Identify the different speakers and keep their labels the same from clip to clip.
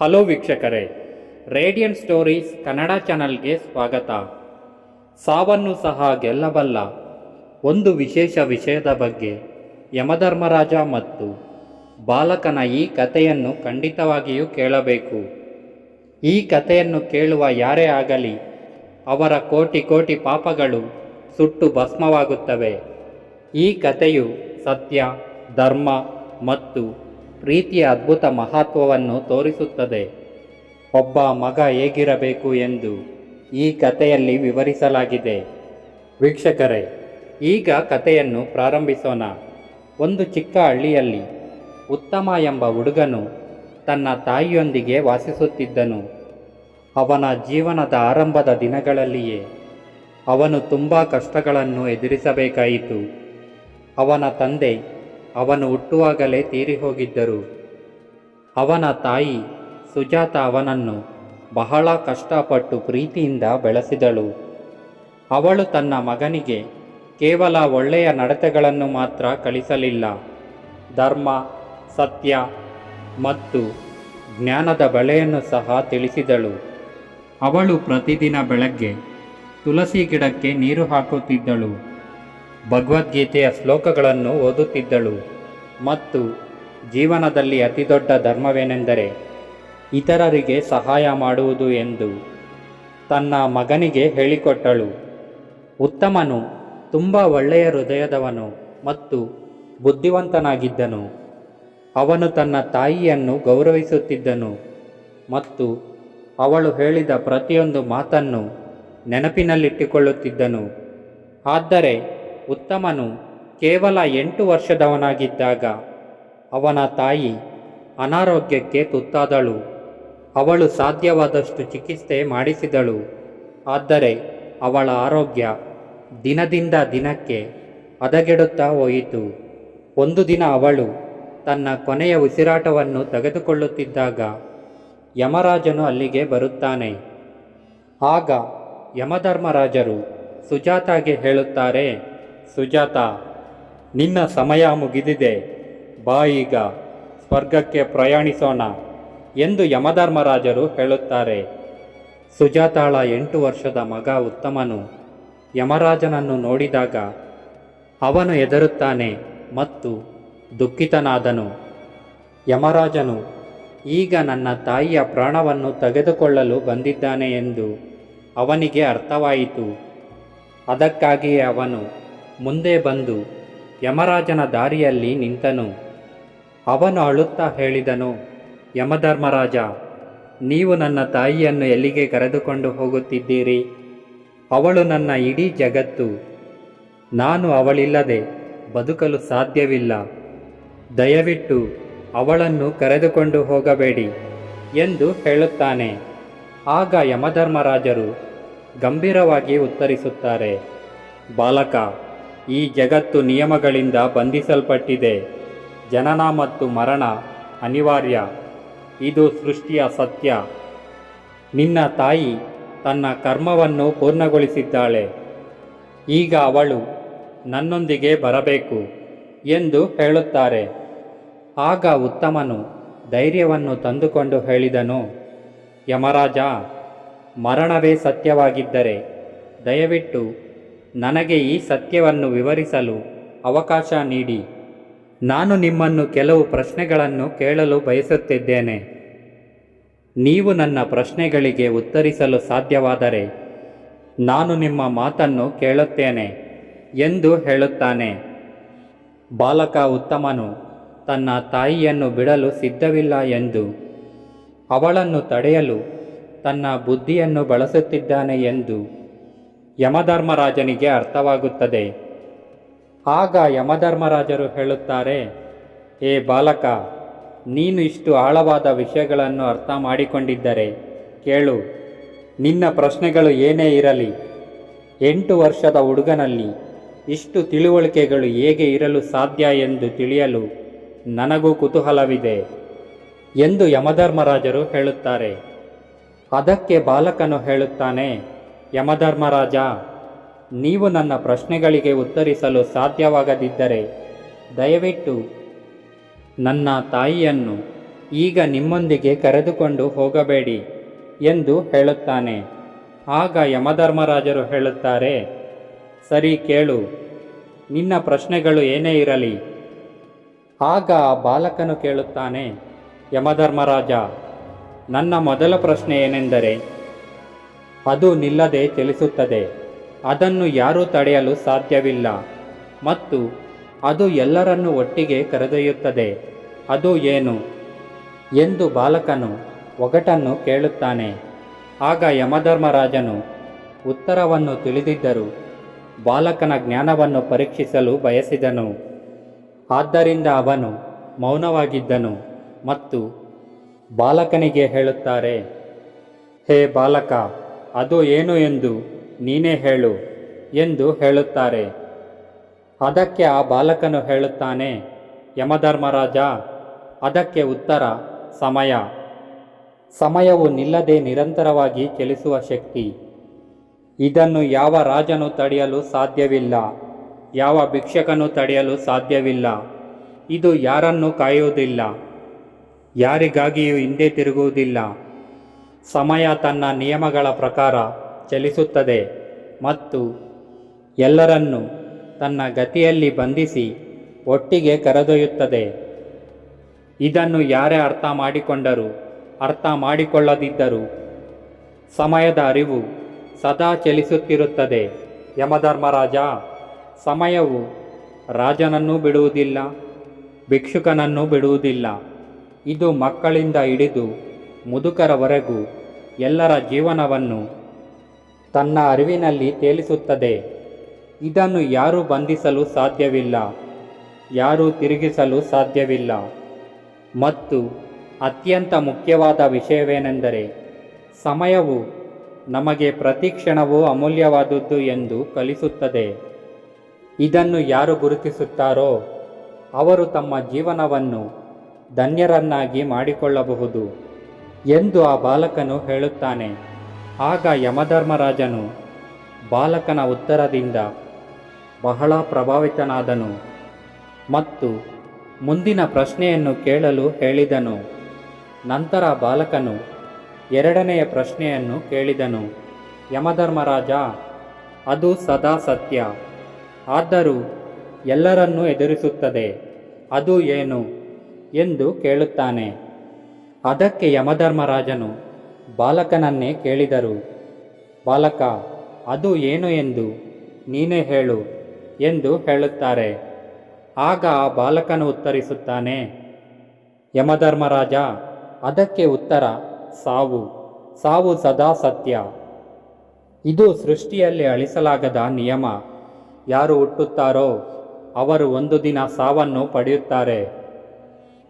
Speaker 1: Hello ವೀಕ್ಷಕರೇ, radian stories Kannada ಚಾನಲ್ಗೆ ಸ್ವಾಗತ. ಸಾವನ್ನು ಸಹ ಗೆಲ್ಲಬಲ್ಲ ಒಂದು ವಿಶೇಷ ವಿಷಯದ ಬಗ್ಗೆ ಯಮಧರ್ಮರಾಜ ಮತ್ತು ಬಾಲಕನ ಈ ಕಥೆಯನ್ನು ಖಂಡಿತವಾಗಿಯೂ ಕೇಳಬೇಕು. ಈ ಕಥೆಯನ್ನು ಕೇಳುವ ಯಾರೇ ಆಗಲಿ, ಅವರ ಕೋಟಿ ಕೋಟಿ ಪಾಪಗಳು ಸುಟ್ಟು ಭಸ್ಮವಾಗುತ್ತವೆ. ಈ ಕಥೆಯು ಸತ್ಯ, ಧರ್ಮ ಮತ್ತು ಪ್ರೀತಿಯ ಅದ್ಭುತ ಮಹತ್ವವನ್ನು ತೋರಿಸುತ್ತದೆ. ಒಬ್ಬ ಮಗ ಹೇಗಿರಬೇಕು ಎಂದು ಈ ಕಥೆಯಲ್ಲಿ ವಿವರಿಸಲಾಗಿದೆ. ವೀಕ್ಷಕರೇ, ಈಗ ಕಥೆಯನ್ನು ಪ್ರಾರಂಭಿಸೋಣ. ಒಂದು ಚಿಕ್ಕ ಹಳ್ಳಿಯಲ್ಲಿ ಉತ್ತಮ ಎಂಬ ಹುಡುಗನು ತನ್ನ ತಾಯಿಯೊಂದಿಗೆ ವಾಸಿಸುತ್ತಿದ್ದನು. ಅವನ ಜೀವನದ ಆರಂಭದ ದಿನಗಳಲ್ಲಿಯೇ ಅವನು ತುಂಬ ಕಷ್ಟಗಳನ್ನು ಎದುರಿಸಬೇಕಾಯಿತು. ಅವನ ತಂದೆ ಅವನು ಹುಟ್ಟುವಾಗಲೇ ತೀರಿ ಹೋಗಿದ್ದರು ಅವನ ತಾಯಿ ಸುಜಾತ ಅವನನ್ನು ಬಹಳ ಕಷ್ಟಪಟ್ಟು ಪ್ರೀತಿಯಿಂದ ಬೆಳೆಸಿದಳು. ಅವಳು ತನ್ನ ಮಗನಿಗೆ ಕೇವಲ ಒಳ್ಳೆಯ ನಡತೆಗಳನ್ನು ಮಾತ್ರ ಕಲಿಸಲಿಲ್ಲ. ಧರ್ಮ, ಸತ್ಯ ಮತ್ತು ಜ್ಞಾನದ ಬೆಳೆಯನ್ನು ಸಹ ತಿಳಿಸಿದಳು. ಅವಳು ಪ್ರತಿದಿನ ಬೆಳಗ್ಗೆ ತುಳಸಿ ಗಿಡಕ್ಕೆ ನೀರು ಹಾಕುತ್ತಿದ್ದಳು. ಭಗವದ್ಗೀತೆಯ ಶ್ಲೋಕಗಳನ್ನು ಓದುತ್ತಿದ್ದಳು. ಮತ್ತು ಜೀವನದಲ್ಲಿ ಅತಿದೊಡ್ಡ ಧರ್ಮವೇನೆಂದರೆ ಇತರರಿಗೆ ಸಹಾಯ ಮಾಡುವುದು ಎಂದು ತನ್ನ ಮಗನಿಗೆ ಹೇಳಿಕೊಟ್ಟಳು. ಉತ್ತಮನು ತುಂಬ ಒಳ್ಳೆಯ ಹೃದಯದವನು ಮತ್ತು ಬುದ್ಧಿವಂತನಾಗಿದ್ದನು. ಅವನು ತನ್ನ ತಾಯಿಯನ್ನು ಗೌರವಿಸುತ್ತಿದ್ದನು ಮತ್ತು ಅವಳು ಹೇಳಿದ ಪ್ರತಿಯೊಂದು ಮಾತನ್ನು ನೆನಪಿನಲ್ಲಿಟ್ಟುಕೊಳ್ಳುತ್ತಿದ್ದನು. ಆದರೆ ಉತ್ತಮನು ಕೇವಲ ಎಂಟು ವರ್ಷದವನಾಗಿದ್ದಾಗ ಅವನ ತಾಯಿ ಅನಾರೋಗ್ಯಕ್ಕೆ ತುತ್ತಾದಳು. ಅವಳು ಸಾಧ್ಯವಾದಷ್ಟು ಚಿಕಿತ್ಸೆ ಮಾಡಿಸಿದಳು. ಆದರೆ ಅವಳ ಆರೋಗ್ಯ ದಿನದಿಂದ ದಿನಕ್ಕೆ ಹದಗೆಡುತ್ತಾ ಹೋಯಿತು. ಒಂದು ದಿನ ಅವಳು ತನ್ನ ಕೊನೆಯ ಉಸಿರಾಟವನ್ನು ತೆಗೆದುಕೊಳ್ಳುತ್ತಿದ್ದಾಗ ಯಮರಾಜನು ಅಲ್ಲಿಗೆ ಬರುತ್ತಾನೆ. ಆಗ ಯಮಧರ್ಮರಾಜರು ಸುಜಾತಾಗೆ ಹೇಳುತ್ತಾರೆ ಸುಜಾತ, ನಿನ್ನ ಸಮಯ ಮುಗಿದಿದೆ. ಬಾ ಈಗ ಸ್ವರ್ಗಕ್ಕೆ ಪ್ರಯಾಣಿಸೋಣ ಎಂದು ಯಮಧರ್ಮರಾಜರು ಹೇಳುತ್ತಾರೆ. ಸುಜಾತಾಳ ಎಂಟು ವರ್ಷದ ಮಗ ಉತ್ತಮನು. ಯಮರಾಜನನ್ನು ನೋಡಿದಾಗ ಅವನು ಎದರುತ್ತಾನೆ ಮತ್ತು ದುಃಖಿತನಾದನು. ಯಮರಾಜನು, ಈಗ ನನ್ನ ತಾಯಿಯ ಪ್ರಾಣವನ್ನು ತೆಗೆದುಕೊಳ್ಳಲು ಬಂದಿದ್ದಾನೆ ಎಂದು ಅವನಿಗೆ ಅರ್ಥವಾಯಿತು. ಅದಕ್ಕಾಗಿಯೇ ಅವನು ಮುಂದೆ ಬಂದು ಯಮರಾಜನ ದಾರಿಯಲ್ಲಿ ನಿಂತನು. ಅವನು ಅಳುತ್ತಾ ಹೇಳಿದನು, ಯಮಧರ್ಮರಾಜ, ನೀವು ನನ್ನ ತಾಯಿಯನ್ನು ಎಲ್ಲಿಗೆ ಕರೆದುಕೊಂಡು ಹೋಗುತ್ತಿದ್ದೀರಿ? ಅವಳು ನನ್ನ ಇಡೀ ಜಗತ್ತು, ನಾನು ಅವಳಿಲ್ಲದೆ ಬದುಕಲು ಸಾಧ್ಯವಿಲ್ಲ. ದಯವಿಟ್ಟು ಅವಳನ್ನು ಕರೆದುಕೊಂಡು ಹೋಗಬೇಡಿ ಎಂದು ಹೇಳುತ್ತಾನೆ. ಆಗ ಯಮಧರ್ಮರಾಜರು ಗಂಭೀರವಾಗಿ ಉತ್ತರಿಸುತ್ತಾರೆ, ಬಾಲಕ ಈ ಜಗತ್ತು ನಿಯಮಗಳಿಂದ ಬಂಧಿಸಲ್ಪಟ್ಟಿದೆ. ಜನನ ಮತ್ತು ಮರಣ ಅನಿವಾರ್ಯ. ಇದು ಸೃಷ್ಟಿಯ ಸತ್ಯ. ನಿನ್ನ ತಾಯಿ ತನ್ನ ಕರ್ಮವನ್ನು ಪೂರ್ಣಗೊಳಿಸಿದ್ದಾಳೆ. ಈಗ ಅವಳು ನನ್ನೊಂದಿಗೆ ಬರಬೇಕು ಎಂದು ಹೇಳುತ್ತಾರೆ. ಆಗ ಉತ್ತಮನು ಧೈರ್ಯವನ್ನು ತಂದುಕೊಂಡು ಹೇಳಿದನು, ಯಮರಾಜ, ಮರಣವೇ ಸತ್ಯವಾಗಿದ್ದರೆ ದಯವಿಟ್ಟು ನನಗೆ ಈ ಸತ್ಯವನ್ನು ವಿವರಿಸಲು ಅವಕಾಶ ನೀಡಿ. ನಾನು ನಿಮ್ಮನ್ನು ಕೆಲವು ಪ್ರಶ್ನೆಗಳನ್ನು ಕೇಳಲು ಬಯಸುತ್ತಿದ್ದೇನೆ. ನೀವು ನನ್ನ ಪ್ರಶ್ನೆಗಳಿಗೆ ಉತ್ತರಿಸಲು ಸಾಧ್ಯವಾದರೆ ನಾನು ನಿಮ್ಮ ಮಾತನ್ನು ಕೇಳುತ್ತೇನೆ ಎಂದು ಹೇಳುತ್ತಾನೆ. ಬಾಲಕ ಉತ್ತಮನು ತನ್ನ ತಾಯಿಯನ್ನು ಬಿಡಲು ಸಿದ್ಧವಿಲ್ಲ ಎಂದು, ಅವಳನ್ನು ತಡೆಯಲು ತನ್ನ ಬುದ್ಧಿಯನ್ನು ಬಳಸುತ್ತಿದ್ದಾನೆ ಎಂದು ಯಮಧರ್ಮರಾಜನಿಗೆ ಅರ್ಥವಾಗುತ್ತದೆ. ಆಗ ಯಮಧರ್ಮರಾಜರು ಹೇಳುತ್ತಾರೆ, ಏ ಬಾಲಕ, ನೀನು ಇಷ್ಟು ಆಳವಾದ ವಿಷಯಗಳನ್ನು ಅರ್ಥ ಮಾಡಿಕೊಂಡಿದ್ದರೆ ಕೇಳು. ನಿನ್ನ ಪ್ರಶ್ನೆಗಳು ಏನೇ ಇರಲಿ, ಎಂಟು ವರ್ಷದ ಹುಡುಗನಲ್ಲಿ ಇಷ್ಟು ತಿಳುವಳಿಕೆಗಳು ಹೇಗೆ ಇರಲು ಸಾಧ್ಯ ಎಂದು ತಿಳಿಯಲು ನನಗೂ ಕುತೂಹಲವಿದೆ ಎಂದು ಯಮಧರ್ಮರಾಜರು ಹೇಳುತ್ತಾರೆ. ಅದಕ್ಕೆ ಬಾಲಕನು ಹೇಳುತ್ತಾನೆ ಯಮಧರ್ಮರಾಜ, ನೀವು ನನ್ನ ಪ್ರಶ್ನೆಗಳಿಗೆ ಉತ್ತರಿಸಲು ಸಾಧ್ಯವಾಗದಿದ್ದರೆ ದಯವಿಟ್ಟು ನನ್ನ ತಾಯಿಯನ್ನು ಈಗ ನಿಮ್ಮೊಂದಿಗೆ ಕರೆದುಕೊಂಡು ಹೋಗಬೇಡಿ ಎಂದು ಹೇಳುತ್ತಾನೆ. ಆಗ ಯಮಧರ್ಮರಾಜರು ಹೇಳುತ್ತಾರೆ, ಸರಿ ಕೇಳು, ನಿನ್ನ ಪ್ರಶ್ನೆಗಳು ಏನೇ ಇರಲಿ. ಆಗ ಆ ಬಾಲಕನು ಕೇಳುತ್ತಾನೆ, ಯಮಧರ್ಮರಾಜ, ನನ್ನ ಮೊದಲ ಪ್ರಶ್ನೆ ಏನೆಂದರೆ ಅದು ನಿಲ್ಲದೆ ಚಲಿಸುತ್ತದೆ. ಅದನ್ನು ಯಾರೂ ತಡೆಯಲು ಸಾಧ್ಯವಿಲ್ಲ. ಮತ್ತು ಅದು ಎಲ್ಲರನ್ನು ಒಟ್ಟಿಗೆ ಕರೆದೊಯ್ಯುತ್ತದೆ. ಅದು ಏನು? ಎಂದು ಬಾಲಕನು ಒಗಟನ್ನು ಕೇಳುತ್ತಾನೆ. ಆಗ ಯಮಧರ್ಮರಾಜನು ಉತ್ತರವನ್ನು ತಿಳಿದಿದ್ದರು. ಬಾಲಕನ ಜ್ಞಾನವನ್ನು ಪರೀಕ್ಷಿಸಲು ಬಯಸಿದನು. ಆದ್ದರಿಂದ ಅವನು ಮೌನವಾಗಿದ್ದನು ಮತ್ತು ಬಾಲಕನಿಗೆ ಹೇಳುತ್ತಾರೆ, ಹೇ ಬಾಲಕ ಅದು ಏನು ಎಂದು ನೀನೇ ಹೇಳು ಎಂದು ಹೇಳುತ್ತಾರೆ. ಅದಕ್ಕೆ ಆ ಬಾಲಕನು ಹೇಳುತ್ತಾನೆ, ಯಮಧರ್ಮರಾಜ, ಅದಕ್ಕೆ ಉತ್ತರ, ಸಮಯ. ಸಮಯವು ನಿಲ್ಲದೆ ನಿರಂತರವಾಗಿ ಚಲಿಸುವ ಶಕ್ತಿ. ಇದನ್ನು ಯಾವ ರಾಜನು ತಡೆಯಲು ಸಾಧ್ಯವಿಲ್ಲ, ಯಾವ ಭಿಕ್ಷಕನು ತಡೆಯಲು ಸಾಧ್ಯವಿಲ್ಲ. ಇದು ಯಾರನ್ನು ಕಾಯುವುದಿಲ್ಲ, ಯಾರಿಗಾಗಿಯೂ ಹಿಂದೆ ತಿರುಗುವುದಿಲ್ಲ. ಸಮಯ ತನ್ನ ನಿಯಮಗಳ ಪ್ರಕಾರ ಚಲಿಸುತ್ತದೆ ಮತ್ತು ಎಲ್ಲರನ್ನೂ ತನ್ನ ಗತಿಯಲ್ಲಿ ಬಂಧಿಸಿ ಒಟ್ಟಿಗೆ ಕರೆದೊಯ್ಯುತ್ತದೆ. ಇದನ್ನು ಯಾರೇ ಅರ್ಥ ಮಾಡಿಕೊಂಡರೂ, ಅರ್ಥ ಮಾಡಿಕೊಳ್ಳದಿದ್ದರೂ ಸಮಯದ ಅರಿವು ಸದಾ ಚಲಿಸುತ್ತಿರುತ್ತದೆ. ಯಮಧರ್ಮರಾಜ, ಸಮಯವು ರಾಜನನ್ನೂ ಬಿಡುವುದಿಲ್ಲ, ಭಿಕ್ಷುಕನನ್ನೂ ಬಿಡುವುದಿಲ್ಲ. ಇದು ಮಕ್ಕಳಿಂದ ಹಿಡಿದು ಮುದುಕರವರೆಗೂ ಎಲ್ಲರ ಜೀವನವನ್ನು ತನ್ನ ಅರಿವಿನಲ್ಲಿ ತೇಲಿಸುತ್ತದೆ. ಇದನ್ನು ಯಾರೂ ಬಂಧಿಸಲು ಸಾಧ್ಯವಿಲ್ಲ, ಯಾರೂ ತಿರುಗಿಸಲು ಸಾಧ್ಯವಿಲ್ಲ. ಮತ್ತು ಅತ್ಯಂತ ಮುಖ್ಯವಾದ ವಿಷಯವೇನೆಂದರೆ, ಸಮಯವು ನಮಗೆ ಪ್ರತಿ ಕ್ಷಣವೂ ಅಮೂಲ್ಯವಾದುದ್ದು ಎಂದು ಕಲಿಸುತ್ತದೆ. ಇದನ್ನು ಯಾರು ಗುರುತಿಸುತ್ತಾರೋ, ಅವರು ತಮ್ಮ ಜೀವನವನ್ನು ಧನ್ಯರನ್ನಾಗಿ ಮಾಡಿಕೊಳ್ಳಬಹುದು. ಎಂದು ಆ ಬಾಲಕನು ಹೇಳುತ್ತಾನೆ. ಆಗ ಯಮಧರ್ಮರಾಜನು ಬಾಲಕನ ಉತ್ತರದಿಂದ ಬಹಳ ಪ್ರಭಾವಿತನಾದನು ಮತ್ತು ಮುಂದಿನ ಪ್ರಶ್ನೆಯನ್ನು ಕೇಳಲು ಹೇಳಿದನು. ನಂತರ ಬಾಲಕನು ಎರಡನೆಯ ಪ್ರಶ್ನೆಯನ್ನು ಕೇಳಿದನು. ಯಮಧರ್ಮರಾಜ, ಅದು ಸದಾ ಸತ್ಯ. ಆದರೂ ಎಲ್ಲರನ್ನೂ ಎದುರಿಸುತ್ತದೆ. ಅದು ಏನು? ಎಂದು ಕೇಳುತ್ತಾನೆ. ಅದಕ್ಕೆ ಯಮಧರ್ಮರಾಜನು ಬಾಲಕನನ್ನೇ ಕೇಳಿದರು. ಬಾಲಕ, ಅದು ಏನು ಎಂದು ನೀನೇ ಹೇಳು ಎಂದು ಹೇಳುತ್ತಾರೆ. ಆಗ ಆ ಬಾಲಕನು ಉತ್ತರಿಸುತ್ತಾನೆ, ಯಮಧರ್ಮರಾಜ, ಅದಕ್ಕೆ ಉತ್ತರ, ಸಾವು ಸಾವು ಸದಾ ಸತ್ಯ. ಇದು ಸೃಷ್ಟಿಯಲ್ಲಿ ಅಳಿಸಲಾಗದ ನಿಯಮ. ಯಾರು ಹುಟ್ಟುತ್ತಾರೋ ಅವರು ಒಂದು ದಿನ ಸಾವನ್ನು ಪಡೆಯುತ್ತಾರೆ.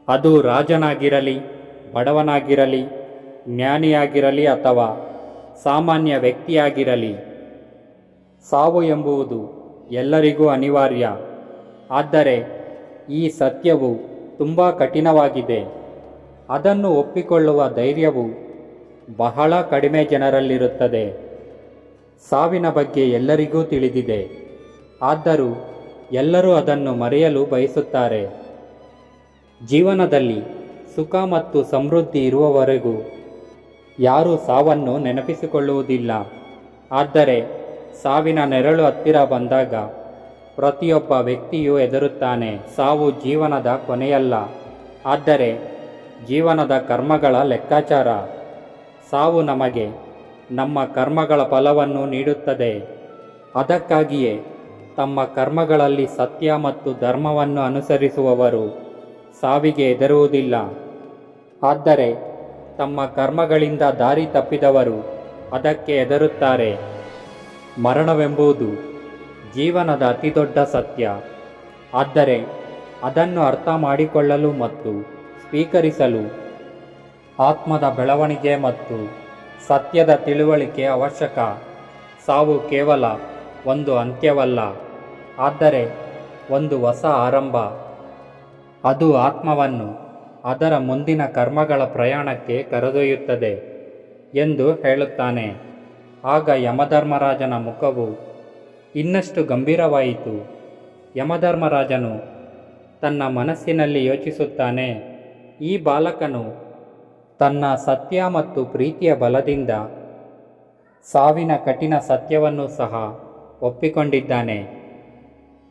Speaker 1: ಅದು ರಾಜನಾಗಿರಲಿ ಬಡವನಾಗಿರಲಿ, ಜ್ಞಾನಿಯಾಗಿರಲಿ ಅಥವಾ ಸಾಮಾನ್ಯ ವ್ಯಕ್ತಿಯಾಗಿರಲಿ, ಸಾವು ಎಂಬುವುದು ಎಲ್ಲರಿಗೂ ಅನಿವಾರ್ಯ. ಆದರೆ ಈ ಸತ್ಯವು ತುಂಬ ಕಠಿಣವಾಗಿದೆ. ಅದನ್ನು ಒಪ್ಪಿಕೊಳ್ಳುವ ಧೈರ್ಯವು ಬಹಳ ಕಡಿಮೆ ಜನರಲ್ಲಿರುತ್ತದೆ. ಸಾವಿನ ಬಗ್ಗೆ ಎಲ್ಲರಿಗೂ ತಿಳಿದಿದೆ. ಆದರೂ ಎಲ್ಲರೂ ಅದನ್ನು ಮರೆಯಲು ಬಯಸುತ್ತಾರೆ. ಜೀವನದಲ್ಲಿ ಸುಖ ಮತ್ತು ಸಮೃದ್ಧಿ ಇರುವವರೆಗೂ. ಯಾರೂ ಸಾವನ್ನು ನೆನಪಿಸಿಕೊಳ್ಳುವುದಿಲ್ಲ. ಆದರೆ ಸಾವಿನ ನೆರಳು ಹತ್ತಿರ ಬಂದಾಗ ಪ್ರತಿಯೊಬ್ಬ ವ್ಯಕ್ತಿಯು ಹೆದರುತ್ತಾನೆ. ಸಾವು ಜೀವನದ ಕೊನೆಯಲ್ಲ. ಆದರೆ ಜೀವನದ ಕರ್ಮಗಳ ಲೆಕ್ಕಾಚಾರ. ಸಾವು ನಮಗೆ ನಮ್ಮ ಕರ್ಮಗಳ ಫಲವನ್ನು ನೀಡುತ್ತದೆ. ಅದಕ್ಕಾಗಿಯೇ ತಮ್ಮ ಕರ್ಮಗಳಲ್ಲಿ ಸತ್ಯ ಮತ್ತು ಧರ್ಮವನ್ನು ಅನುಸರಿಸುವವರು. ಸಾವಿಗೆ ಹೆದರುವುದಿಲ್ಲ. ಆದರೆ ತಮ್ಮ ಕರ್ಮಗಳಿಂದ ದಾರಿ ತಪ್ಪಿದವರು ಅದಕ್ಕೆ ಹೆದರುತ್ತಾರೆ. ಮರಣವೆಂಬುದು ಜೀವನದ ಅತಿದೊಡ್ಡ ಸತ್ಯ. ಆದರೆ ಅದನ್ನು ಅರ್ಥ ಮಾಡಿಕೊಳ್ಳಲು ಮತ್ತು ಸ್ವೀಕರಿಸಲು, ಆತ್ಮದ ಬೆಳವಣಿಗೆ ಮತ್ತು ಸತ್ಯದ ತಿಳುವಳಿಕೆ ಅವಶ್ಯಕ. ಸಾವು ಕೇವಲ ಒಂದು ಅಂತ್ಯವಲ್ಲ, ಆದರೆ ಒಂದು ಹೊಸ ಆರಂಭ. ಅದು ಆತ್ಮವನ್ನು ಅದರ ಮುಂದಿನ ಕರ್ಮಗಳ ಪ್ರಯಾಣಕ್ಕೆ ಕರೆದೊಯ್ಯುತ್ತದೆ ಎಂದು ಹೇಳುತ್ತಾನೆ. ಆಗ ಯಮಧರ್ಮರಾಜನ ಮುಖವು ಇನ್ನಷ್ಟು ಗಂಭೀರವಾಯಿತು. ಯಮಧರ್ಮರಾಜನು ತನ್ನ ಮನಸ್ಸಿನಲ್ಲಿ ಯೋಚಿಸುತ್ತಾನೆ, ಈ ಬಾಲಕನು ತನ್ನ ಸತ್ಯ ಮತ್ತು ಪ್ರೀತಿಯ ಬಲದಿಂದ ಸಾವಿನ ಕಠಿಣ ಸತ್ಯವನ್ನು ಸಹ ಒಪ್ಪಿಕೊಂಡಿದ್ದಾನೆ.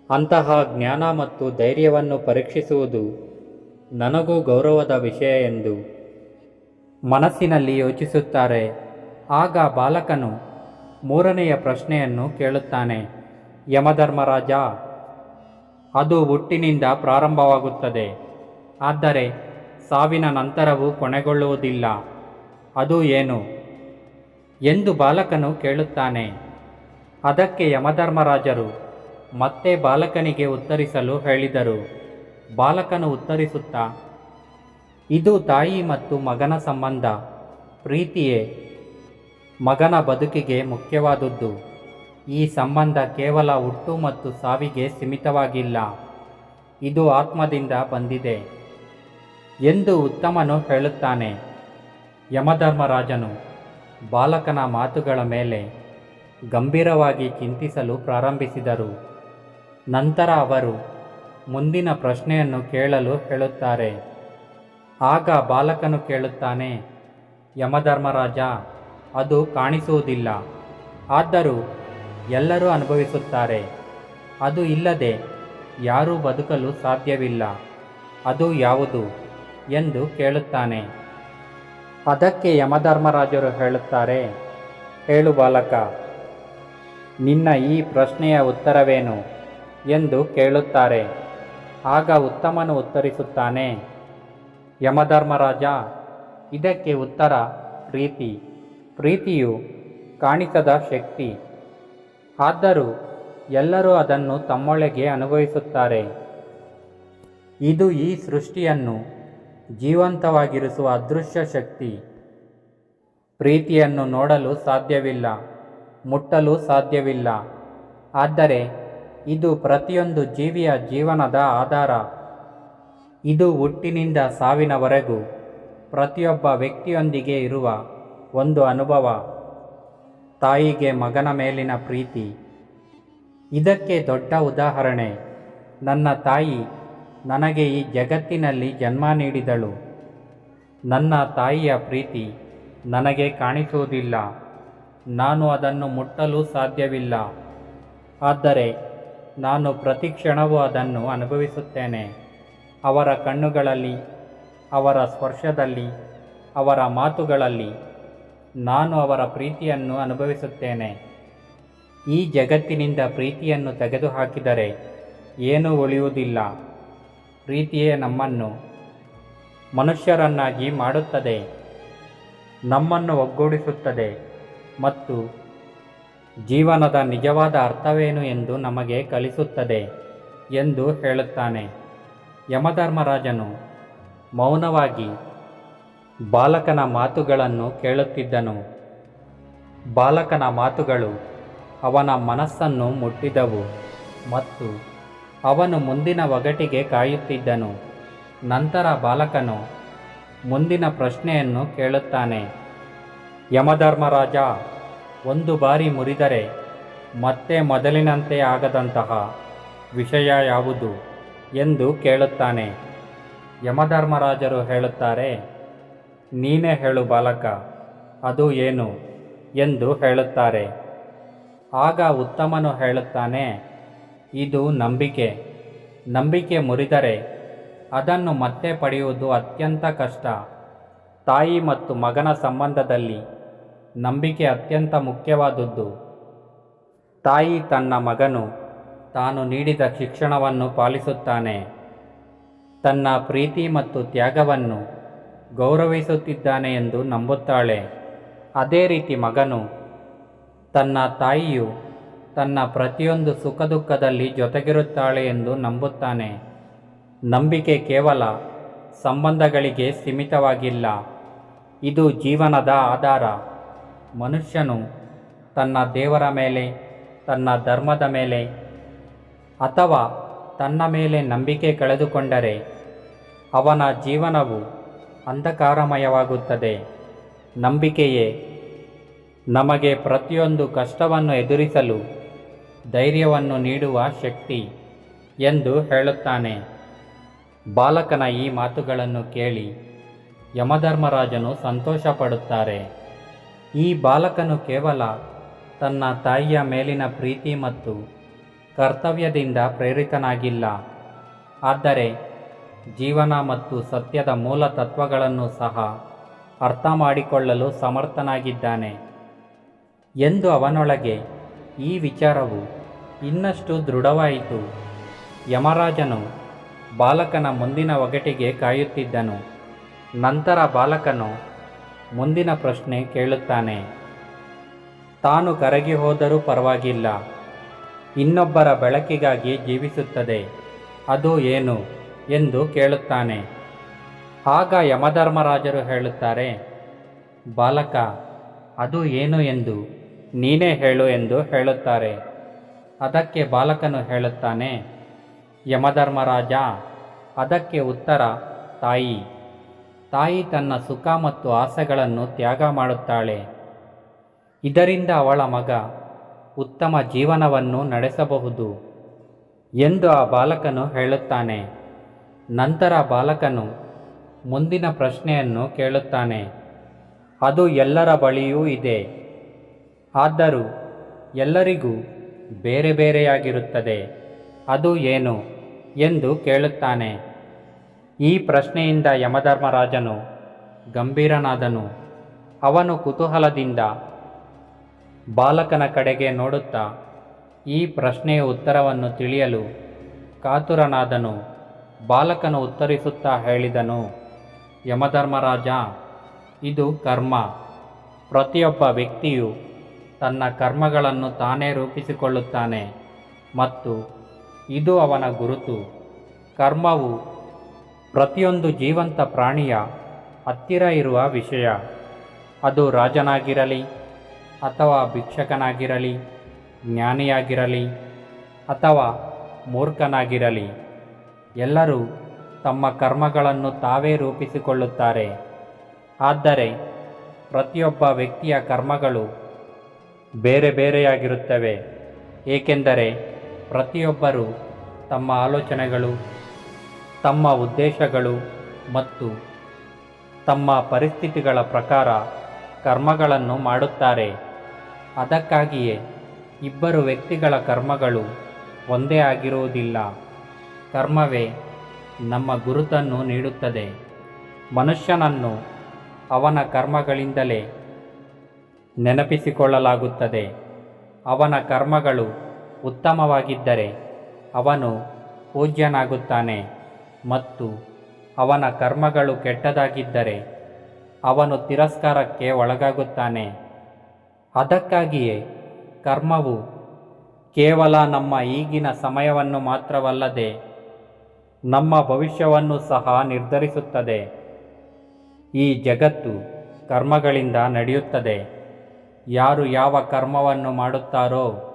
Speaker 1: ಅಂತಹ ಜ್ಞಾನ ಮತ್ತು ಧೈರ್ಯವನ್ನು ಪರೀಕ್ಷಿಸುವುದು ನನಗೂ ಗೌರವದ ವಿಷಯ ಎಂದು ಮನಸ್ಸಿನಲ್ಲಿ ಯೋಚಿಸುತ್ತಾರೆ. ಆಗ ಬಾಲಕನು ಮೂರನೆಯ ಪ್ರಶ್ನೆಯನ್ನು ಕೇಳುತ್ತಾನೆ, ಯಮಧರ್ಮರಾಜ, ಅದು ಹುಟ್ಟಿನಿಂದ ಪ್ರಾರಂಭವಾಗುತ್ತದೆ. ಆದರೆ ಸಾವಿನ ನಂತರವೂ ಕೊನೆಗೊಳ್ಳುವುದಿಲ್ಲ. ಅದು ಏನು? ಎಂದು ಬಾಲಕನು ಕೇಳುತ್ತಾನೆ. ಅದಕ್ಕೆ ಯಮಧರ್ಮರಾಜರು ಮತ್ತೆ ಬಾಲಕನಿಗೆ ಉತ್ತರಿಸಲು ಹೇಳಿದರು. ಬಾಲಕನು ಉತ್ತರಿಸುತ್ತಾ, ಇದು ತಾಯಿ ಮತ್ತು ಮಗನ ಸಂಬಂಧ. ಪ್ರೀತಿಯೇ, ಮಗನ ಬದುಕಿಗೆ ಮುಖ್ಯವಾದುದ್ದು. ಈ ಸಂಬಂಧ ಕೇವಲ ಹುಟ್ಟು ಮತ್ತು ಸಾವಿಗೆ ಸೀಮಿತವಾಗಿಲ್ಲ. ಇದು ಆತ್ಮದಿಂದ ಬಂದಿದೆ ಎಂದು ಉತ್ತಮನು ಹೇಳುತ್ತಾನೆ. ಯಮಧರ್ಮರಾಜನು ಬಾಲಕನ ಮಾತುಗಳ ಮೇಲೆ ಗಂಭೀರವಾಗಿ ಚಿಂತಿಸಲು ಪ್ರಾರಂಭಿಸಿದರು. ನಂತರ ಅವರು ಮುಂದಿನ ಪ್ರಶ್ನೆಯನ್ನು ಕೇಳಲು ಹೇಳುತ್ತಾರೆ. ಆಗ ಬಾಲಕನು ಕೇಳುತ್ತಾನೆ, ಯಮಧರ್ಮರಾಜ, ಅದು ಕಾಣಿಸುವುದಿಲ್ಲ. ಆದರೂ ಎಲ್ಲರೂ ಅನುಭವಿಸುತ್ತಾರೆ. ಅದು ಇಲ್ಲದೆ ಯಾರೂ ಬದುಕಲು ಸಾಧ್ಯವಿಲ್ಲ. ಅದು ಯಾವುದು? ಎಂದು ಕೇಳುತ್ತಾನೆ. ಅದಕ್ಕೆ ಯಮಧರ್ಮರಾಜರು ಹೇಳುತ್ತಾರೆ, ಹೇಳು ಬಾಲಕ, ನಿನ್ನ ಈ ಪ್ರಶ್ನೆಯ ಉತ್ತರವೇನು? ಎಂದು ಕೇಳುತ್ತಾರೆ. ಆಗ ಉತ್ತಮನು ಉತ್ತರಿಸುತ್ತಾನೆ, ಯಮಧರ್ಮರಾಜ, ಇದಕ್ಕೆ ಉತ್ತರ ಪ್ರೀತಿ. ಪ್ರೀತಿಯು ಕಾಣಿಸದ ಶಕ್ತಿ. ಆದರೂ ಎಲ್ಲರೂ ಅದನ್ನು ತಮ್ಮೊಳಗೆ ಅನುಭವಿಸುತ್ತಾರೆ. ಇದು ಈ ಸೃಷ್ಟಿಯನ್ನು ಜೀವಂತವಾಗಿರಿಸುವ ಅದೃಶ್ಯ ಶಕ್ತಿ. ಪ್ರೀತಿಯನ್ನು ನೋಡಲು ಸಾಧ್ಯವಿಲ್ಲ, ಮುಟ್ಟಲು ಸಾಧ್ಯವಿಲ್ಲ. ಆದರೆ ಇದು ಪ್ರತಿಯೊಂದು ಜೀವಿಯ ಜೀವನದ ಆಧಾರ. ಇದು ಹುಟ್ಟಿನಿಂದ ಸಾವಿನವರೆಗೂ ಪ್ರತಿಯೊಬ್ಬ ವ್ಯಕ್ತಿಯೊಂದಿಗೆ ಇರುವ ಒಂದು ಅನುಭವ. ತಾಯಿಗೆ ಮಗನ ಮೇಲಿನ ಪ್ರೀತಿ. ಇದಕ್ಕೆ ದೊಡ್ಡ ಉದಾಹರಣೆ. ನನ್ನ ತಾಯಿ ನನಗೆ ಈ ಜಗತ್ತಿನಲ್ಲಿ ಜನ್ಮ ನೀಡಿದಳು. ನನ್ನ ತಾಯಿಯ ಪ್ರೀತಿ ನನಗೆ ಕಾಣಿಸುವುದಿಲ್ಲ. ನಾನು ಅದನ್ನು ಮುಟ್ಟಲು ಸಾಧ್ಯವಿಲ್ಲ. ಆದರೆ ನಾನು ಪ್ರತಿ ಕ್ಷಣವೂ ಅದನ್ನು ಅನುಭವಿಸುತ್ತೇನೆ. ಅವರ ಕಣ್ಣುಗಳಲ್ಲಿ, ಅವರ ಸ್ಪರ್ಶದಲ್ಲಿ, ಅವರ ಮಾತುಗಳಲ್ಲಿ ನಾನು ಅವರ ಪ್ರೀತಿಯನ್ನು ಅನುಭವಿಸುತ್ತೇನೆ. ಈ ಜಗತ್ತಿನಿಂದ ಪ್ರೀತಿಯನ್ನು ತೆಗೆದುಹಾಕಿದರೆ ಏನೂ ಉಳಿಯುವುದಿಲ್ಲ. ಪ್ರೀತಿಯೇ ನಮ್ಮನ್ನು ಮನುಷ್ಯರನ್ನಾಗಿ ಮಾಡುತ್ತದೆ. ನಮ್ಮನ್ನು ಒಗ್ಗೂಡಿಸುತ್ತದೆ ಮತ್ತು ಜೀವನದ ನಿಜವಾದ ಅರ್ಥವೇನು ಎಂದು ನಮಗೆ ಕಲಿಸುತ್ತದೆ ಎಂದು ಹೇಳುತ್ತಾನೆ. ಯಮಧರ್ಮರಾಜನು ಮೌನವಾಗಿ ಬಾಲಕನ ಮಾತುಗಳನ್ನು ಕೇಳುತ್ತಿದ್ದನು. ಬಾಲಕನ ಮಾತುಗಳು ಅವನ ಮನಸ್ಸನ್ನು ಮುಟ್ಟಿದವು ಮತ್ತು ಅವನು ಮುಂದಿನ ಒಗಟಿಗೆ ಕಾಯುತ್ತಿದ್ದನು. ನಂತರ ಬಾಲಕನು ಮುಂದಿನ ಪ್ರಶ್ನೆಯನ್ನು ಕೇಳುತ್ತಾನೆ. ಯಮಧರ್ಮರಾಜ ಒಂದು ಬಾರಿ ಮುರಿದರೆ ಮತ್ತೆ ಮೊದಲಿನಂತೆ ಆಗದಂತಹ ವಿಷಯ ಯಾವುದು ಎಂದು ಕೇಳುತ್ತಾನೆ. ಯಮಧರ್ಮರಾಜರು ಹೇಳುತ್ತಾರೆ, ನೀನೇ ಹೇಳು ಬಾಲಕ, ಅದು ಏನು ಎಂದು ಹೇಳುತ್ತಾರೆ. ಆಗ ಉತ್ತಮನು ಹೇಳುತ್ತಾನೆ, ಇದು ನಂಬಿಕೆ. ನಂಬಿಕೆ ಮುರಿದರೆ ಅದನ್ನು ಮತ್ತೆ ಪಡೆಯುವುದು ಅತ್ಯಂತ ಕಷ್ಟ. ತಾಯಿ ಮತ್ತು ಮಗನ ಸಂಬಂಧದಲ್ಲಿ ನಂಬಿಕೆ ಅತ್ಯಂತ ಮುಖ್ಯವಾದದ್ದು. ತಾಯಿ ತನ್ನ ಮಗನು ತಾನು ನೀಡಿದ ಶಿಕ್ಷಣವನ್ನು ಪಾಲಿಸುತ್ತಾನೆ. ತನ್ನ ಪ್ರೀತಿ ಮತ್ತು ತ್ಯಾಗವನ್ನು ಗೌರವಿಸುತ್ತಿದ್ದಾನೆ ಎಂದು ನಂಬುತ್ತಾಳೆ. ಅದೇ ರೀತಿ ಮಗನು ತನ್ನ ತಾಯಿಯು ತನ್ನ ಪ್ರತಿಯೊಂದು ಸುಖ ದುಃಖದಲ್ಲಿ ಜೊತೆಗಿರುತ್ತಾಳೆ ಎಂದು ನಂಬುತ್ತಾನೆ. ನಂಬಿಕೆ ಕೇವಲ ಸಂಬಂಧಗಳಿಗೆ ಸೀಮಿತವಾಗಿಲ್ಲ. ಇದು ಜೀವನದ ಆಧಾರ. ಮನುಷ್ಯನು ತನ್ನ ದೇವರ ಮೇಲೆ, ತನ್ನ ಧರ್ಮದ ಮೇಲೆ ಅಥವಾ ತನ್ನ ಮೇಲೆ ನಂಬಿಕೆ ಕಳೆದುಕೊಂಡರೆ ಅವನ ಜೀವನವು ಅಂಧಕಾರಮಯವಾಗುತ್ತದೆ. ನಂಬಿಕೆಯೇ ನಮಗೆ ಪ್ರತಿಯೊಂದು ಕಷ್ಟವನ್ನು ಎದುರಿಸಲು ಧೈರ್ಯವನ್ನು ನೀಡುವ ಶಕ್ತಿ ಎಂದು ಹೇಳುತ್ತಾನೆ. ಬಾಲಕನ ಈ ಮಾತುಗಳನ್ನು ಕೇಳಿ ಯಮಧರ್ಮರಾಜನು ಸಂತೋಷಪಡುತ್ತಾರೆ. ಈ ಬಾಲಕನು ಕೇವಲ ತನ್ನ ತಾಯಿಯ ಮೇಲಿನ ಪ್ರೀತಿ ಮತ್ತು ಕರ್ತವ್ಯದಿಂದ ಪ್ರೇರಿತನಾಗಿಲ್ಲ. ಆದರೆ ಜೀವನ ಮತ್ತು ಸತ್ಯದ ಮೂಲ ತತ್ವಗಳನ್ನು ಸಹ ಅರ್ಥ ಮಾಡಿಕೊಳ್ಳಲು ಸಮರ್ಥನಾಗಿದ್ದಾನೆ. ಎಂದು ಅವನೊಳಗೆ ಈ ವಿಚಾರವು ಇನ್ನಷ್ಟು ದೃಢವಾಯಿತು. ಯಮರಾಜನು ಬಾಲಕನ ಮುಂದಿನ ಒಗಟಿಗೆ ಕಾಯುತ್ತಿದ್ದನು. ನಂತರ ಬಾಲಕನು ಮುಂದಿನ ಪ್ರಶ್ನೆ ಕೇಳುತ್ತಾನೆ. ತಾನು ಕರಗಿ ಹೋದರೂ ಪರವಾಗಿಲ್ಲ. ಇನ್ನೊಬ್ಬರ ಬೆಳಕಿಗಾಗಿ ಜೀವಿಸುತ್ತದೆ. ಅದು ಏನು? ಎಂದು ಕೇಳುತ್ತಾನೆ. ಆಗ ಯಮಧರ್ಮರಾಜರು ಹೇಳುತ್ತಾರೆ, ಬಾಲಕ, ಅದು ಏನು ಎಂದು ನೀನೇ ಹೇಳು ಎಂದು ಹೇಳುತ್ತಾರೆ. ಅದಕ್ಕೆ ಬಾಲಕನು ಹೇಳುತ್ತಾನೆ, ಯಮಧರ್ಮರಾಜ, ಅದಕ್ಕೆ ಉತ್ತರ ತಾಯಿ. ತಾಯಿ ತನ್ನ ಸುಖ ಮತ್ತು ಆಸೆಗಳನ್ನು ತ್ಯಾಗ ಮಾಡುತ್ತಾಳೆ. ಇದರಿಂದ ಅವಳ ಮಗ ಉತ್ತಮ ಜೀವನವನ್ನು ನಡೆಸಬಹುದು ಎಂದು ಆ ಬಾಲಕನು ಹೇಳುತ್ತಾನೆ. ನಂತರ ಬಾಲಕನು ಮುಂದಿನ ಪ್ರಶ್ನೆಯನ್ನು ಕೇಳುತ್ತಾನೆ. ಅದು ಎಲ್ಲರ ಬಳಿಯೂ ಇದೆ. ಆದರೂ ಎಲ್ಲರಿಗೂ ಬೇರೆ ಬೇರೆಯಾಗಿರುತ್ತದೆ. ಅದು ಏನು? ಎಂದು ಕೇಳುತ್ತಾನೆ. ಈ ಪ್ರಶ್ನೆಯಿಂದ ಯಮಧರ್ಮರಾಜನು ಗಂಭೀರನಾದನು. ಅವನು ಕುತೂಹಲದಿಂದ ಬಾಲಕನ ಕಡೆಗೆ ನೋಡುತ್ತಾ ಈ ಪ್ರಶ್ನೆಯ ಉತ್ತರವನ್ನು ತಿಳಿಯಲು ಕಾತುರನಾದನು. ಬಾಲಕನು ಉತ್ತರಿಸುತ್ತಾ ಹೇಳಿದನು, ಯಮಧರ್ಮರಾಜ, ಇದು ಕರ್ಮ. ಪ್ರತಿಯೊಬ್ಬ ವ್ಯಕ್ತಿಯು ತನ್ನ ಕರ್ಮಗಳನ್ನು ತಾನೇ ರೂಪಿಸಿಕೊಳ್ಳುತ್ತಾನೆ ಮತ್ತು ಇದು ಅವನ ಗುರುತು. ಕರ್ಮವು ಪ್ರತಿಯೊಂದು ಜೀವಂತ ಪ್ರಾಣಿಯ ಹತ್ತಿರ ಇರುವ ವಿಷಯ. ಅದು ರಾಜನಾಗಿರಲಿ, ಅಥವಾ ಭಿಕ್ಷಕನಾಗಿರಲಿ, ಜ್ಞಾನಿಯಾಗಿರಲಿ, ಅಥವಾ ಮೂರ್ಖನಾಗಿರಲಿ, ಎಲ್ಲರೂ ತಮ್ಮ ಕರ್ಮಗಳನ್ನು ತಾವೇ ರೂಪಿಸಿಕೊಳ್ಳುತ್ತಾರೆ. ಆದರೆ ಪ್ರತಿಯೊಬ್ಬ ವ್ಯಕ್ತಿಯ ಕರ್ಮಗಳು ಬೇರೆ ಬೇರೆಯಾಗಿರುತ್ತವೆ, ಏಕೆಂದರೆ ಪ್ರತಿಯೊಬ್ಬರು ತಮ್ಮ ಆಲೋಚನೆಗಳು ತಮ್ಮ ಉದ್ದೇಶಗಳು ಮತ್ತು ತಮ್ಮ ಪರಿಸ್ಥಿತಿಗಳ ಪ್ರಕಾರ ಕರ್ಮಗಳನ್ನು ಮಾಡುತ್ತಾರೆ. ಅದಕ್ಕಾಗಿಯೇ ಇಬ್ಬರು ವ್ಯಕ್ತಿಗಳ ಕರ್ಮಗಳು ಒಂದೇ ಆಗಿರುವುದಿಲ್ಲ. ಕರ್ಮವೇ ನಮ್ಮ ಗುರುತನ್ನು ನೀಡುತ್ತದೆ. ಮನುಷ್ಯನನ್ನು ಅವನ ಕರ್ಮಗಳಿಂದಲೇ ನೆನಪಿಸಿಕೊಳ್ಳಲಾಗುತ್ತದೆ. ಅವನ ಕರ್ಮಗಳು ಉತ್ತಮವಾಗಿದ್ದರೆ ಅವನು ಪೂಜ್ಯನಾಗುತ್ತಾನೆ. ಮತ್ತು ಅವನ ಕರ್ಮಗಳು ಕೆಟ್ಟದಾಗಿದ್ದರೆ ಅವನು ತಿರಸ್ಕಾರಕ್ಕೆ ಒಳಗಾಗುತ್ತಾನೆ. ಅದಕ್ಕಾಗಿಯೇ ಕರ್ಮವು ಕೇವಲ ನಮ್ಮ ಈಗಿನ ಸಮಯವನ್ನು ಮಾತ್ರವಲ್ಲದೆ ನಮ್ಮ ಭವಿಷ್ಯವನ್ನು ಸಹ ನಿರ್ಧರಿಸುತ್ತದೆ. ಈ ಜಗತ್ತು ಕರ್ಮಗಳಿಂದ ನಡೆಯುತ್ತದೆ. ಯಾರು ಯಾವ ಕರ್ಮವನ್ನು ಮಾಡುತ್ತಾರೋ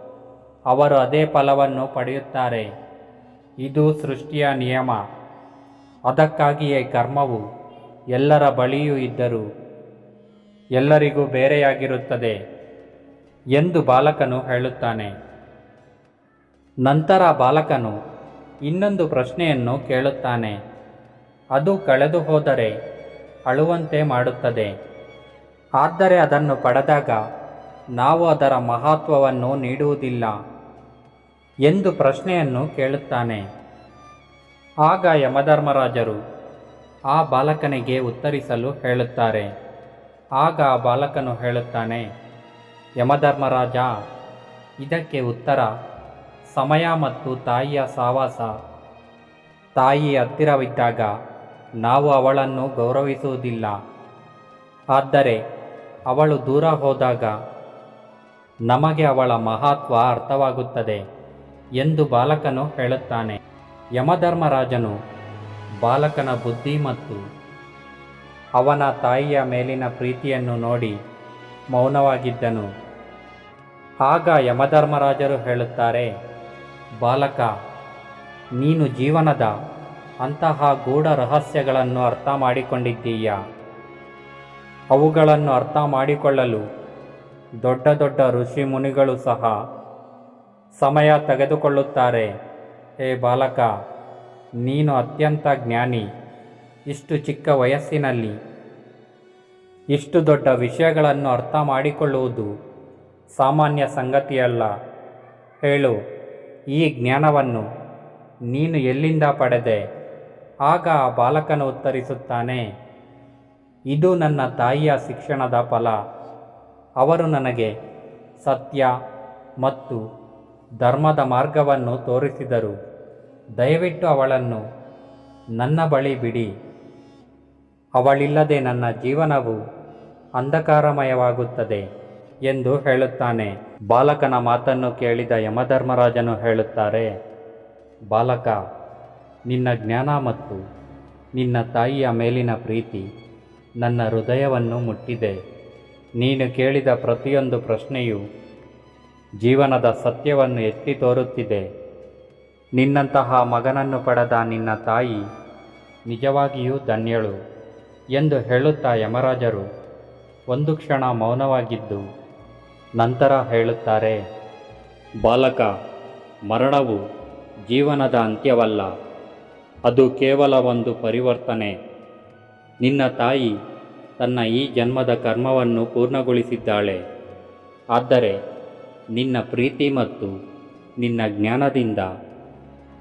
Speaker 1: ಅವರು ಅದೇ ಫಲವನ್ನು ಪಡೆಯುತ್ತಾರೆ. ಇದು ಸೃಷ್ಟಿಯ ನಿಯಮ. ಅದಕ್ಕಾಗಿಯೇ ಕರ್ಮವು ಎಲ್ಲರ ಬಳಿಯೂ ಇದ್ದರೂ ಎಲ್ಲರಿಗೂ ಬೇರೆಯಾಗಿರುತ್ತದೆ ಎಂದು ಬಾಲಕನು ಹೇಳುತ್ತಾನೆ. ನಂತರ ಬಾಲಕನು ಇನ್ನೊಂದು ಪ್ರಶ್ನೆಯನ್ನು ಕೇಳುತ್ತಾನೆ. ಅದು ಕಳೆದು ಹೋದರೆ ಅಳುವಂತೆ ಮಾಡುತ್ತದೆ. ಆದರೆ ಅದನ್ನು ಪಡೆದಾಗ ನಾವು ಅದರ ಮಹತ್ವವನ್ನು ನೀಡುವುದಿಲ್ಲ ಎಂದು ಪ್ರಶ್ನೆಯನ್ನು ಕೇಳುತ್ತಾನೆ. ಆಗ ಯಮಧರ್ಮರಾಜರು ಆ ಬಾಲಕನಿಗೆ ಉತ್ತರಿಸಲು ಹೇಳುತ್ತಾರೆ, ಆಗ ಆ ಬಾಲಕನು ಹೇಳುತ್ತಾನೆ, ಯಮಧರ್ಮರಾಜ, ಇದಕ್ಕೆ ಉತ್ತರ, ಸಮಯ ಮತ್ತು ತಾಯಿಯ ಸಾವಾಸ. ತಾಯಿ ಹತ್ತಿರವಿದ್ದಾಗ ನಾವು ಅವಳನ್ನು ಗೌರವಿಸುವುದಿಲ್ಲ. ಆದರೆ ಅವಳು ದೂರ ಹೋದಾಗ ನಮಗೆ ಅವಳ ಮಹತ್ವ ಅರ್ಥವಾಗುತ್ತದೆ ಎಂದು ಬಾಲಕನು ಹೇಳುತ್ತಾನೆ. ಯಮಧರ್ಮರಾಜನು ಬಾಲಕನ ಬುದ್ಧಿ ಮತ್ತು ಅವನ ತಾಯಿಯ ಮೇಲಿನ ಪ್ರೀತಿಯನ್ನು ನೋಡಿ ಮೌನವಾಗಿದ್ದನು. ಆಗ ಯಮಧರ್ಮರಾಜರು ಹೇಳುತ್ತಾರೆ, ಬಾಲಕ, ನೀನು ಜೀವನದ ಅಂತಹ ಗೂಢ ರಹಸ್ಯಗಳನ್ನು ಅರ್ಥ ಮಾಡಿಕೊಂಡಿದ್ದೀಯ? ಅವುಗಳನ್ನು ಅರ್ಥ ಮಾಡಿಕೊಳ್ಳಲು ದೊಡ್ಡ ದೊಡ್ಡ ಋಷಿ ಮುನಿಗಳು ಸಹ ಸಮಯ ತೆಗೆದುಕೊಳ್ಳುತ್ತಾರೆ. ಹೇ ಬಾಲಕ, ನೀನು ಅತ್ಯಂತ ಜ್ಞಾನಿ. ಇಷ್ಟು ಚಿಕ್ಕ ವಯಸ್ಸಿನಲ್ಲಿ ಇಷ್ಟು ದೊಡ್ಡ ವಿಷಯಗಳನ್ನು ಅರ್ಥ ಮಾಡಿಕೊಳ್ಳುವುದು ಸಾಮಾನ್ಯ ಸಂಗತಿಯಲ್ಲ. ಹೇಳು, ಈ ಜ್ಞಾನವನ್ನು ನೀನು ಎಲ್ಲಿಂದ ಪಡೆದೆ? ಆಗ ಆ ಬಾಲಕನು ಉತ್ತರಿಸುತ್ತಾನೆ, ಇದು ನನ್ನ ತಾಯಿಯ ಶಿಕ್ಷಣದ ಫಲ. ಅವರು ನನಗೆ ಸತ್ಯ ಮತ್ತು ಧರ್ಮದ ಮಾರ್ಗವನ್ನು ತೋರಿಸಿದರು. ದಯವಿಟ್ಟು ಅವಳನ್ನು ನನ್ನ ಬಳಿ ಬಿಡಿ. ಅವಳಿಲ್ಲದೆ ನನ್ನ ಜೀವನವು ಅಂಧಕಾರಮಯವಾಗುತ್ತದೆ ಎಂದು ಹೇಳುತ್ತಾನೆ. ಬಾಲಕನ ಮಾತನ್ನು ಕೇಳಿದ ಯಮಧರ್ಮರಾಜನು ಹೇಳುತ್ತಾರೆ, ಬಾಲಕ, ನಿನ್ನ ಜ್ಞಾನ ಮತ್ತು ನಿನ್ನ ತಾಯಿಯ ಮೇಲಿನ ಪ್ರೀತಿ ನನ್ನ ಹೃದಯವನ್ನು ಮುಟ್ಟಿದೆ. ನೀನು ಕೇಳಿದ ಪ್ರತಿಯೊಂದು ಪ್ರಶ್ನೆಯು ಜೀವನದ ಸತ್ಯವನ್ನು ಎತ್ತಿ ತೋರುತ್ತಿದೆ. ನಿನ್ನಂತಹ ಮಗನನ್ನು ಪಡೆದ ನಿನ್ನ ತಾಯಿ ನಿಜವಾಗಿಯೂ ಧನ್ಯಳು ಎಂದು ಹೇಳುತ್ತಾ ಯಮರಾಜರು ಒಂದು ಕ್ಷಣ ಮೌನವಾಗಿದ್ದು ನಂತರ ಹೇಳುತ್ತಾರೆ, ಬಾಲಕ, ಮರಣವು ಜೀವನದ ಅಂತ್ಯವಲ್ಲ. ಅದು ಕೇವಲ ಒಂದು ಪರಿವರ್ತನೆ. ನಿನ್ನ ತಾಯಿ ತನ್ನ ಈ ಜನ್ಮದ ಕರ್ಮವನ್ನು ಪೂರ್ಣಗೊಳಿಸಿದ್ದಾಳೆ. ಆದರೆ ನಿನ್ನ ಪ್ರೀತಿ ಮತ್ತು ನಿನ್ನ ಜ್ಞಾನದಿಂದ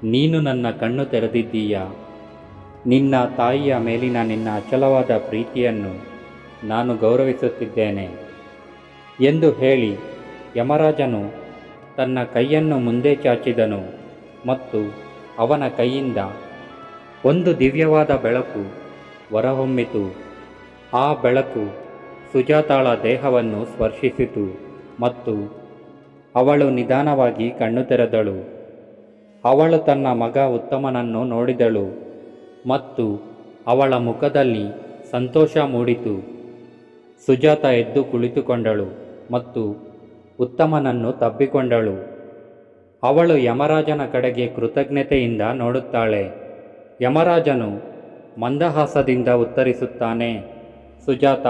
Speaker 1: ನೀನು ನನ್ನ ಕಣ್ಣು ತೆರೆದಿದ್ದೀಯ? ನಿನ್ನ ತಾಯಿಯ ಮೇಲಿನ ನಿನ್ನ ಅಚಲವಾದ ಪ್ರೀತಿಯನ್ನು ನಾನು ಗೌರವಿಸುತ್ತಿದ್ದೇನೆ ಎಂದು ಹೇಳಿ ಯಮರಾಜನು ತನ್ನ ಕೈಯನ್ನು ಮುಂದೆ ಚಾಚಿದನು ಮತ್ತು ಅವನ ಕೈಯಿಂದ ಒಂದು ದಿವ್ಯವಾದ ಬೆಳಕು ಹೊರಹೊಮ್ಮಿತು. ಆ ಬೆಳಕು ಸುಜಾತಾಳ ದೇಹವನ್ನು ಸ್ಪರ್ಶಿಸಿತು ಮತ್ತು ಅವಳು ನಿಧಾನವಾಗಿ ಕಣ್ಣು ತೆರೆದಳು. ಅವಳು ತನ್ನ ಮಗ ಉತ್ತಮನನ್ನು ನೋಡಿದಳು ಮತ್ತು ಅವಳ ಮುಖದಲ್ಲಿ ಸಂತೋಷ ಮೂಡಿತು. ಸುಜಾತ ಎದ್ದು ಕುಳಿತುಕೊಂಡಳು ಮತ್ತು ಉತ್ತಮನನ್ನು ತಬ್ಬಿಕೊಂಡಳು. ಅವಳು ಯಮರಾಜನ ಕಡೆಗೆ ಕೃತಜ್ಞತೆಯಿಂದ ನೋಡುತ್ತಾಳೆ. ಯಮರಾಜನು ಮಂದಹಾಸದಿಂದ ಉತ್ತರಿಸುತ್ತಾನೆ, ಸುಜಾತ,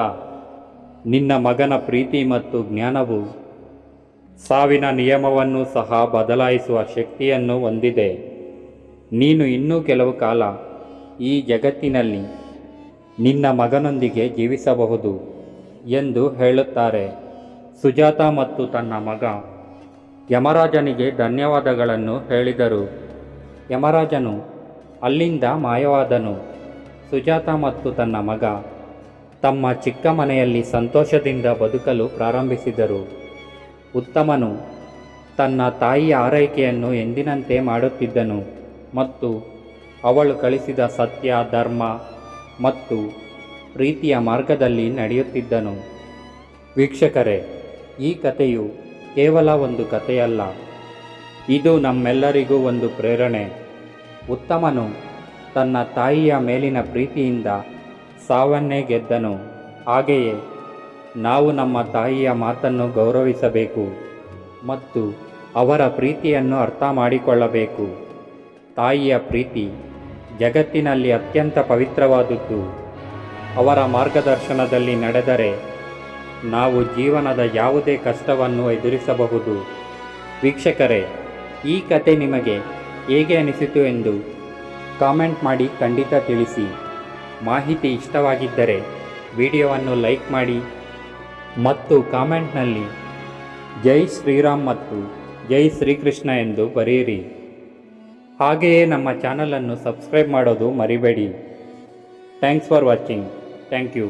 Speaker 1: ನಿನ್ನ ಮಗನ ಪ್ರೀತಿ ಮತ್ತು ಜ್ಞಾನವು ಸಾವಿನ ನಿಯಮವನ್ನು ಸಹ ಬದಲಾಯಿಸುವ ಶಕ್ತಿಯನ್ನು ಹೊಂದಿದೆ. ನೀನು ಇನ್ನೂ ಕೆಲವು ಕಾಲ ಈ ಜಗತ್ತಿನಲ್ಲಿ ನಿನ್ನ ಮಗನೊಂದಿಗೆ ಜೀವಿಸಬಹುದು ಎಂದು ಹೇಳುತ್ತಾರೆ. ಸುಜಾತ ಮತ್ತು ತನ್ನ ಮಗ ಯಮರಾಜನಿಗೆ ಧನ್ಯವಾದಗಳನ್ನು ಹೇಳಿದರು. ಯಮರಾಜನು ಅಲ್ಲಿಂದ ಮಾಯವಾದನು. ಸುಜಾತ ಮತ್ತು ತನ್ನ ಮಗ ತಮ್ಮ ಚಿಕ್ಕ ಮನೆಯಲ್ಲಿ ಸಂತೋಷದಿಂದ ಬದುಕಲು ಪ್ರಾರಂಭಿಸಿದರು. ಉತ್ತಮನು. ತನ್ನ ತಾಯಿಯ ಆರೈಕೆಯನ್ನು ಎಂದಿನಂತೆ ಮಾಡುತ್ತಿದ್ದನು ಮತ್ತು ಅವಳು ಕಳಿಸಿದ ಸತ್ಯ, ಧರ್ಮ ಮತ್ತು ಪ್ರೀತಿಯ ಮಾರ್ಗದಲ್ಲಿ ನಡೆಯುತ್ತಿದ್ದನು. ವೀಕ್ಷಕರೇ, ಈ ಕಥೆಯು ಕೇವಲ ಒಂದು ಕಥೆಯಲ್ಲ. ಇದು ನಮ್ಮೆಲ್ಲರಿಗೂ ಒಂದು ಪ್ರೇರಣೆ. ಉತ್ತಮನು ತನ್ನ ತಾಯಿಯ ಮೇಲಿನ ಪ್ರೀತಿಯಿಂದ ಸಾವನ್ನೇ ಗೆದ್ದನು. ಹಾಗೆಯೇ ನಾವು ನಮ್ಮ ತಾಯಿಯ ಮಾತನ್ನು ಗೌರವಿಸಬೇಕು ಮತ್ತು ಅವರ ಪ್ರೀತಿಯನ್ನು ಅರ್ಥ ಮಾಡಿಕೊಳ್ಳಬೇಕು. ತಾಯಿಯ ಪ್ರೀತಿ ಜಗತ್ತಿನಲ್ಲಿ ಅತ್ಯಂತ ಪವಿತ್ರವಾದದ್ದು. ಅವರ ಮಾರ್ಗದರ್ಶನದಲ್ಲಿ ನಡೆದರೆ ನಾವು ಜೀವನದ ಯಾವುದೇ ಕಷ್ಟವನ್ನು ಎದುರಿಸಬಹುದು. ವೀಕ್ಷಕರೇ, ಈ ಕತೆ ನಿಮಗೆ ಹೇಗೆ ಅನಿಸಿತು ಎಂದು ಕಾಮೆಂಟ್ ಮಾಡಿ ಖಂಡಿತ ತಿಳಿಸಿ. ಮಾಹಿತಿ ಇಷ್ಟವಾಗಿದ್ದರೆ ವಿಡಿಯೋವನ್ನು ಲೈಕ್ ಮಾಡಿ. ಮತ್ತು ಕಾಮೆಂಟ್ನಲ್ಲಿ ಜೈ ಶ್ರೀರಾಮ್ ಮತ್ತು ಜೈ ಶ್ರೀಕೃಷ್ಣ ಎಂದು ಬರೆಯಿರಿ. ಹಾಗೆಯೇ ನಮ್ಮ ಚಾನಲನ್ನು ಸಬ್ಸ್ಕ್ರೈಬ್ ಮಾಡೋದು ಮರಿಬೇಡಿ. Thanks for watching thank you